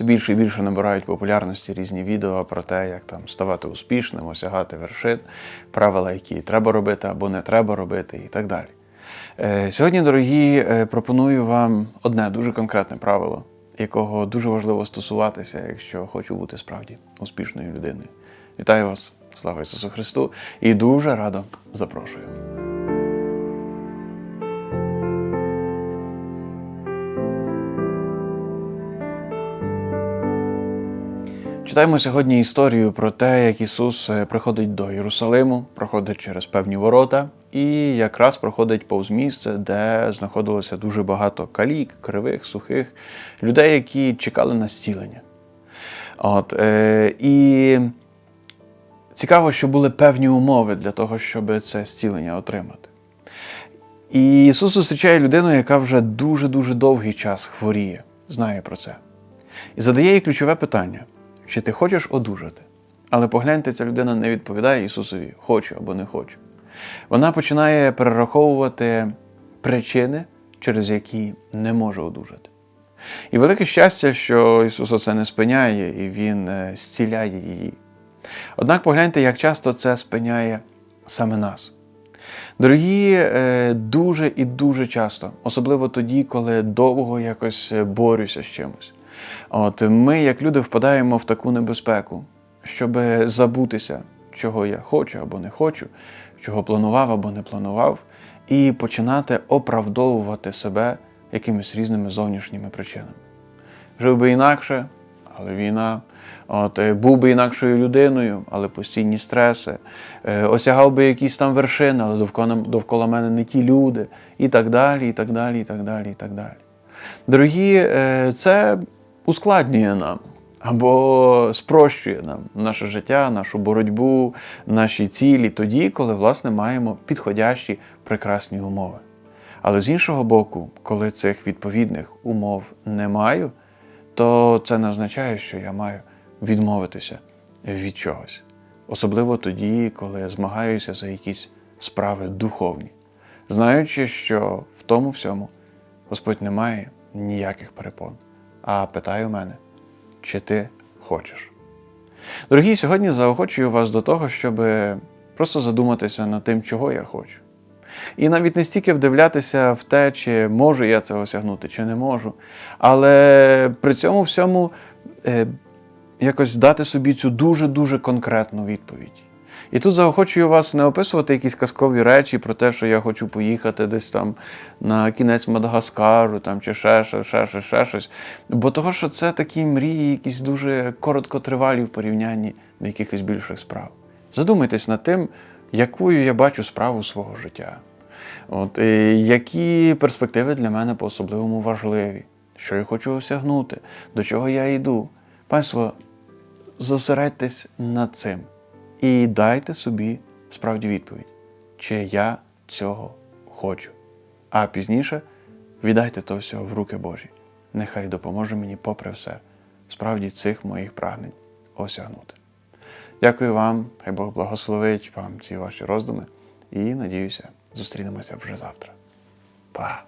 Все більше і більше набирають популярності різні відео про те, як там ставати успішним, осягати вершин, правила, які треба робити або не треба робити, і так далі. Е, Сьогодні, дорогі, е, пропоную вам одне дуже конкретне правило, якого дуже важливо стосуватися, якщо хочу бути справді успішною людиною. Вітаю вас, слава Ісусу Христу, і дуже радо запрошую. Читаємо сьогодні історію про те, як Ісус е, приходить до Єрусалиму, проходить через певні ворота і якраз проходить повз місце, де знаходилося дуже багато калік, кривих, сухих людей, які чекали на зцілення. От, е, і цікаво, що були певні умови для того, щоб це зцілення отримати. І Ісус зустрічає людину, яка вже дуже-дуже довгий час хворіє, знає про це. І задає їй ключове питання: чи ти хочеш одужати? Але погляньте, ця людина не відповідає Ісусові хочу або не хочу. Вона починає перераховувати причини, через які не може одужати. І велике щастя, що Ісус це не спиняє і Він е, зціляє її. Однак погляньте, як часто це спиняє саме нас. Дорогі, е, дуже і дуже часто, особливо тоді, коли довго якось е, борюся з чимось. От ми, як люди, впадаємо в таку небезпеку, щоб забутися, чого я хочу або не хочу, чого планував або не планував, і починати оправдовувати себе якимись різними зовнішніми причинами. Жив би інакше, але війна. От, е, був би інакшою людиною, але постійні стреси, Е, осягав би якісь там вершини, але довкола, довкола мене не ті люди, і так далі, і так далі, і так далі, і так далі. Дорогі, е, це ускладнює нам або спрощує нам наше життя, нашу боротьбу, наші цілі тоді, коли, власне, маємо підходящі прекрасні умови. Але з іншого боку, коли цих відповідних умов не маю, то це не означає, що я маю відмовитися від чогось. Особливо тоді, коли я змагаюся за якісь справи духовні, знаючи, що в тому всьому Господь не має ніяких перепон, а питає у мене, чи ти хочеш. Дорогі, сьогодні заохочую вас до того, щоб просто задуматися над тим, чого я хочу. І навіть не стільки вдивлятися в те, чи можу я це осягнути, чи не можу. Але при цьому всьому е, якось дати собі цю дуже-дуже конкретну відповідь. І тут заохочую вас не описувати якісь казкові речі про те, що я хочу поїхати десь там на кінець Мадагаскару, там, чи ще, ще, ще, ще, ще щось. Бо того, що це такі мрії, якісь дуже короткотривалі в порівнянні до якихось більших справ. Задумайтесь над тим, якою я бачу справу свого життя. От, і які перспективи для мене по-особливому важливі, що я хочу осягнути, до чого я йду. Панство, зосередьтесь над цим і дайте собі справді відповідь, чи я цього хочу. А пізніше віддайте то всього в руки Божі. Нехай допоможе мені, попри все, справді цих моїх прагнень осягнути. Дякую вам, хай Бог благословить вам ці ваші роздуми і надіюся, зустрінемося вже завтра. Па!